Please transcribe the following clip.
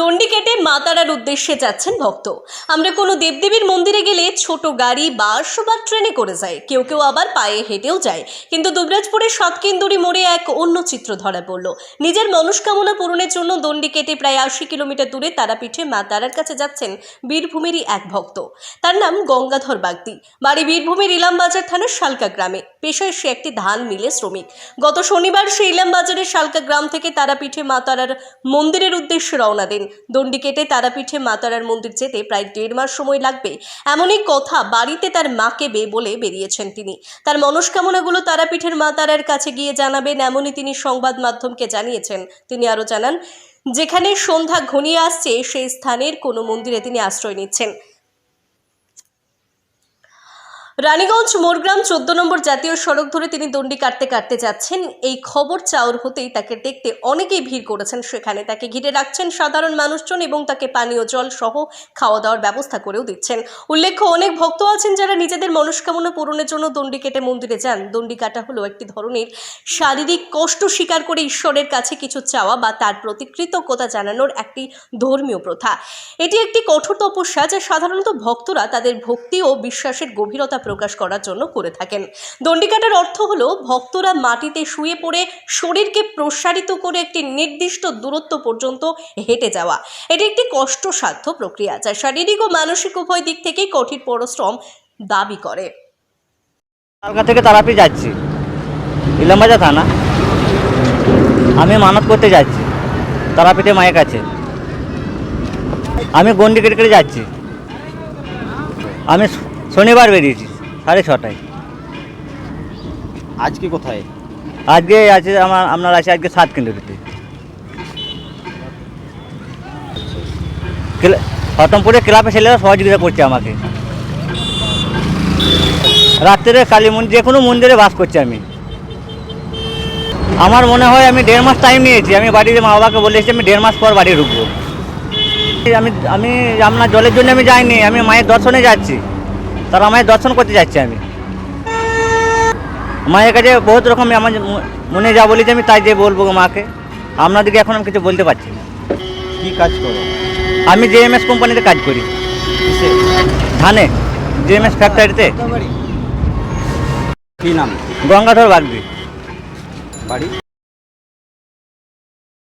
দণ্ডি কেটে মা তারার উদ্দেশ্যে যাচ্ছেন ভক্ত। আমরা কোনো দেবদেবীর মন্দিরে গেলে ছোট গাড়ি, বাস বা ট্রেনে করে যাই। কেউ কেউ আবার পায়ে হেঁটেও যায়। কিন্তু দুবরাজপুরের সাতকেন্দুরি মোড়ে এক অন্য চিত্র ধরা পড়ল। নিজের মনস্কামনা পূরণের জন্য দণ্ডি কেটে প্রায় আশি কিলোমিটার দূরে তারাপীঠে মা তারার কাছে যাচ্ছেন বীরভূমেরই এক ভক্ত। তার নাম গঙ্গাধর বাগদি। বাড়ি বীরভূমের ইলামবাজার থানার শালকা গ্রামে। পেশায় সে একটি ধান মিলে শ্রমিক। গত শনিবার সে ইলামবাজারের শালকা গ্রাম থেকে তারাপীঠে মা তারার মন্দিরের উদ্দেশ্যে রওনা দেন। দণ্ডি কেটে তারাপীঠে মাতারার মন্দির যেতে প্রায় দেড় মাস সময় লাগবে। এমনই কথা বাড়িতে তার মাকে বে বলে বেরিয়েছেন তিনি। তার মনস্কামনাগুলো তারাপীঠের মাতারার কাছে গিয়ে জানাবেন, এমনই তিনি সংবাদ মাধ্যমকে জানিয়েছেন। তিনি আরও জানান, যেখানে সন্ধ্যা ঘনিয়ে আসছে সেই স্থানের কোনো মন্দিরে তিনি আশ্রয় নিচ্ছেন। রানীগঞ্জ মোরগ্রাম চোদ্দ নম্বর জাতীয় সড়ক ধরে তিনি দণ্ডি কাটতে কাটতে যাচ্ছেন। এই খবর চাউর হতেই তাকে দেখতে অনেকেই ভিড় করেছেন সেখানে। তাকে ঘিরে রাখছেন সাধারণ মানুষজন এবং তাকে পানীয় জল সহ খাওয়া দাওয়ার ব্যবস্থা করেও দিচ্ছেন। উল্লেখ্য, অনেক ভক্ত আছেন যারা নিজেদের মনস্কামনা পূরণের জন্য দণ্ডি কেটে মন্দিরে যান। দণ্ডি কাটা হলো একটি ধরনের শারীরিক কষ্ট স্বীকার করে ঈশ্বরের কাছে কিছু চাওয়া বা তার প্রতি কৃতজ্ঞতা জানানোর একটি ধর্মীয় প্রথা। এটি একটি কঠোর তপস্যা যা সাধারণত ভক্তরা তাদের ভক্তি ও বিশ্বাসের গভীরতা প্রকাশ করার জন্য করে থাকেন। দণ্ডিকাটার অর্থ হলো, ভক্তরা মাটিতে শুয়ে পড়ে শরীরকে প্রসারিত করে একটি নির্দিষ্ট দূরত্ব পর্যন্ত হেঁটে যাওয়া। এটি একটি কষ্টসাধ্য প্রক্রিয়া যা শারীরিক ও মানসিক উভয় দিক থেকেই কঠিন পরিশ্রম দাবি করে। কালকা থেকে তারাপীঠ যাচ্ছি। ইলামবাজার থানা। আমি মানত করতে যাচ্ছি। তারাপীঠে মায়ের কাছে। আমি গন্ডি কেটে কেটে যাচ্ছি। আমি শনিবার বেরিয়েছি। সাড়ে ছটায়। আজকে কোথায়? আজকে আছে আমার আপনার আছে আজকে সাত কিলোমিটার হতমপুরে ক্লাবে ছেলেরা সহযোগিতা করছে আমাকে। রাত্রে কালী মন্দির যে কোনো মন্দিরে বাস করছি আমি। আমার মনে হয় আমি দেড় মাস টাইম নিয়েছি। আমি বাড়িতে মা বাবাকে বলেছি আমি দেড় মাস পর বাড়ি ঢুকবো। আমি আমি আপনার জলের জন্য আমি যাইনি আমি মায়ের দর্শনে যাচ্ছি। তারা মায়ের দর্শন করতে যাচ্ছি আমি। মায়ের কাছে বহুত রকম আমার মনে যা বলেছি আমি তাই যে বলব মাকে। আপনাদেরকে এখন আমি কিছু বলতে পারছি না। কি কাজ করো? আমি জেএমএস কোম্পানিতে কাজ করি। ধানে জেএমএস ফ্যাক্টরিতে কি নাম? গঙ্গাধর বাগদি। বাড়ি?